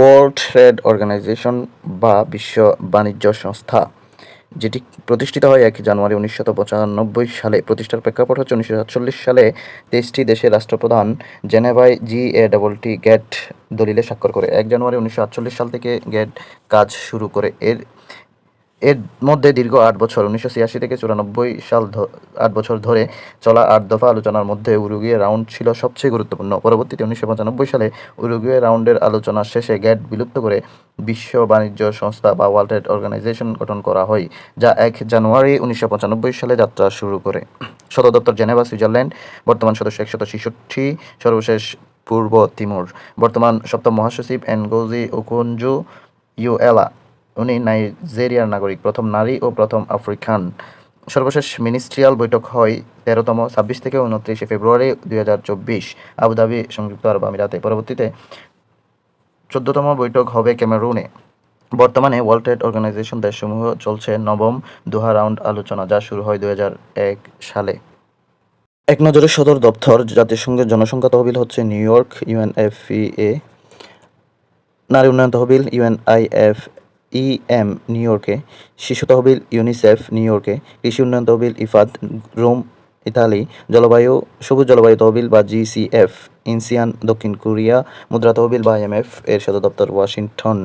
World trade organisation বা বিশ্ব বাণিজ্য সংস্থা, যেটি প্রতিষ্ঠিত হয় এক জানুয়ারি উনিশশো পঁচানব্বই সালে। প্রতিষ্ঠার প্রেক্ষাপট হচ্ছে উনিশশো সাতচল্লিশ সালে তেইশটি দেশের রাষ্ট্রপ্রধান জেনেভায় জি এ টি গ্যাট দলিলে স্বাক্ষর করে। এক জানুয়ারি উনিশশো আটচল্লিশ সাল থেকে গ্যাট কাজ শুরু করে। এর এর মধ্যে দীর্ঘ আট বছর, উনিশশো ছিয়াশি থেকে চুরানব্বই সাল আট বছর ধরে চলা আট দফা আলোচনার মধ্যে উরুগুয়ে রাউন্ড ছিল সবচেয়ে গুরুত্বপূর্ণ। পরবর্তীতে উনিশশো পঁচানব্বই সালে উরুগুয়ে রাউন্ডের আলোচনা শেষে গ্যাট বিলুপ্ত করে বিশ্ব বাণিজ্য সংস্থা বা ওয়ার্ল্ড ট্রেড অর্গানাইজেশন গঠন করা হয়, যা এক জানুয়ারি উনিশশো পঁচানব্বই সালে যাত্রা শুরু করে। সদর দপ্তর জেনেভা, সুইজারল্যান্ড, বর্তমান সদস্য একশত ছেষট্টি, সর্বশেষ পূর্ব তিমুর। বর্তমান সপ্তম মহাসচিব এনগোজি ওকুনজু ইউএলা উনি নাইজেরিয়ার নাগরিক, প্রথম নারী ও প্রথম আফ্রিকান। সর্বশেষ মিনিস্ট্রিয়াল বৈঠক হয় তেরোতম ছাব্বিশ থেকে উনত্রিশে ফেব্রুয়ারি দুই হাজার চব্বিশ আবুধাবি, সংযুক্ত আরব আমিরাতে। পরবর্তীতে চোদ্দতম বৈঠক হবে ক্যামেরুনে। বর্তমানে ওয়ার্ল্ড ট্রেড অর্গানাইজেশন দেশসমূহ চলছে নবম দোহা রাউন্ড আলোচনা, যা শুরু হয় দুই হাজার এক সালে। এক নজরে সদর দপ্তর জাতিসংঘের জনসংখ্যা তহবিল হচ্ছে নিউ ইয়র্ক ইউএনএফপিএ নারী উন্নয়ন তহবিল ইউএনআইএফ ইএম নিউ ইয়র্কে, শিশু তহবিল ইউনিসেফ নিউ ইয়র্কে, কৃষি উন্নয়ন তহবিল ইফাদ, রোম, ইতালি, জলবায়ু, সবুজ জলবায়ু তহবিল বা জিসিএফ, ইনসিয়ান, দক্ষিণ কোরিয়া, মুদ্রা তহবিল বা আইএমএফ এর সদর দপ্তর ওয়াশিংটন।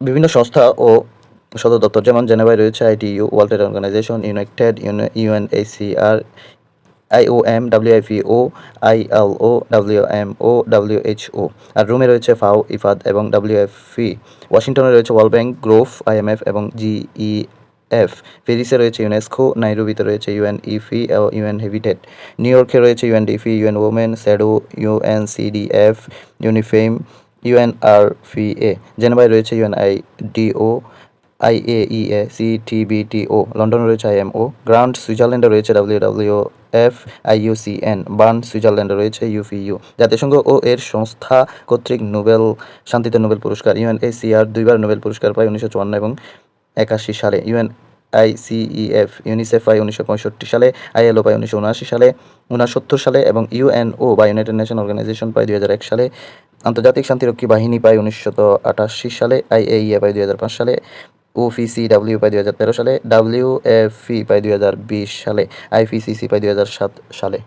বিভিন্ন সংস্থা ও সদর দপ্তর যেমন জেনেভায় রয়েছে ITU World Trade Organization, United UNHCR IOM WIPO ILO WMO WHO আর রোমে রয়েছে ফাও ইফাদ এবং ডাব্লিউএফপি ওয়াশিংটনে রয়েছে ওয়ার্ল্ড ব্যাংক গ্রোভ আইএমএফ এবং জিইএফ প্যারিসে রয়েছে ইউনেস্কো নাইরোবিতে রয়েছে ইউএনইফি ও ইউএন হেভিটেট নিউ ইয়র্কে রয়েছে U N D P U N women shadow U N C D F UNIFEM U N R P A জেনেভায় রয়েছে U N I D O I A E A সিটিবিটিও লন্ডনে রয়েছে IMO grand সুইজারল্যান্ডে রয়েছে W F IUCN burn, সুইজারল্যান্ডে রয়েছে UPU জাতিসংঘ ও এর সংস্থা কর্তৃক নোবেল, শান্তিতে নোবেল পুরস্কার ইউএনএসিআর দুইবার নোবেল পুরস্কার পায় উনিশশো চুয়ান্ন এবং একাশি সালে। ইউএন আইসিইএফ ইউনিসেফ পায় উনিশশো পঁয়ষট্টি সালে, আইএলও পায় উনিশশো উনআশি সালে, উনসত্তর সালে এবং ইউএনও বা ইউনাইটেড নেশন অর্গানাইজেশন পায় দুই হাজার এক সালে। আন্তর্জাতিক শান্তিরক্ষী বাহিনী পায় উনিশশো আটাশি সালে, আইএইএ পায় দুই হাজার পাঁচ সালে। ওপিসিডাব্লিউ পাই দুই হাজার তেরো সালে ডাব্লিউ এফ পাই দুই হাজার বিশ সালে আইপিসিসি পাই দুই হাজার সাত সালে।